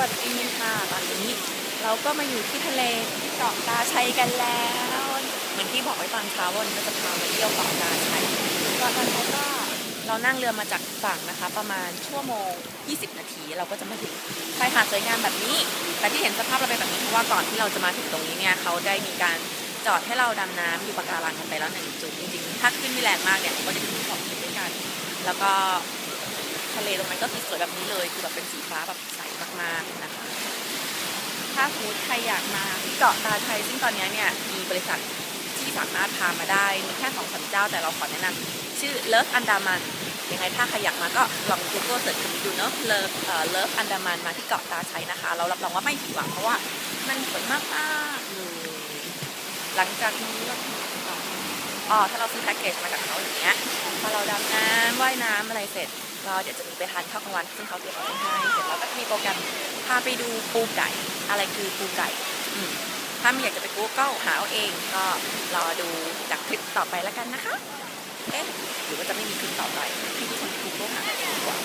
วัสดีค่ะตอนนี้เราก็มาอยู่ที่ทะเลที่เกาะตาชัยกันแล้ว เหมือนที่บอกไว้ตอนเช้าวันนี้ก็จะพามาเที่ยวเกาะตาชัยเกาะตาชัยก็เรานั่งเรือมาจากฝั่งนะคะ ประมาณชั่วโมง 20 นาที เราก็จะมาถึงชายหาดสวยงามแบบนี้ แต่ที่เห็นสภาพเราเป็นแบบนี้เพราะว่าก่อนที่เราจะมาถึงตรงนี้เนี่ยเขาได้มีการจอดให้เราดำน้ำอยู่ปะการังกันไปแล้วหนึ่งจุดจริงๆถ้าขึ้นไม่แรงมากเนี่ยเขาก็จะมีสองจุดด้วยกัน แล้วก็ทะเลตรงนั้นก็คือสวยแบบนี้เลยคือแบบเป็นสีฟ้าแบบใส มากนะคะถ้าสมมติใครอยากมาที่เกาะตาชัยซึ่งตอนนี้เนี่ยมีบริษัทที่สามารถพามาได้มีแค่สองสามเจ้าแต่เราขอแนะนำชื่อ Love Andaman ยังไงถ้าใครอยากมาก็ลอง Google เสิร์ชดูเนอะ Love เอ่อ Love Andaman มาที่เกาะตาชัยนะคะ เรารับรองว่าไม่ผิดหวังเพราะว่ามันสวยมากๆเลยหลังจากนี้เรา อ๋อถ้าเราซื้อแพ็กเกจมาจากเขาอย่างเงี้ยพอเราดำน้ำว่ายน้ำอะไรเสร็จ เราเดี๋ยวจะมีไปทานข้าวกลางวันซึ่งเขาเตรียมเอาไว้ให้เสร็จแล้วก็จะมีโปรแกรมพาไปดูปูไก่ อะไรคือปูไก่อืมถ้าไม่อยากจะไปกูก็หาเอาเองก็รอดูจากคลิปต่อไปแล้วกันนะคะเอ๊ะหรือว่าจะไม่มีคลิปต่อไปพี่ที่คนกูก็หาเองดีกว่า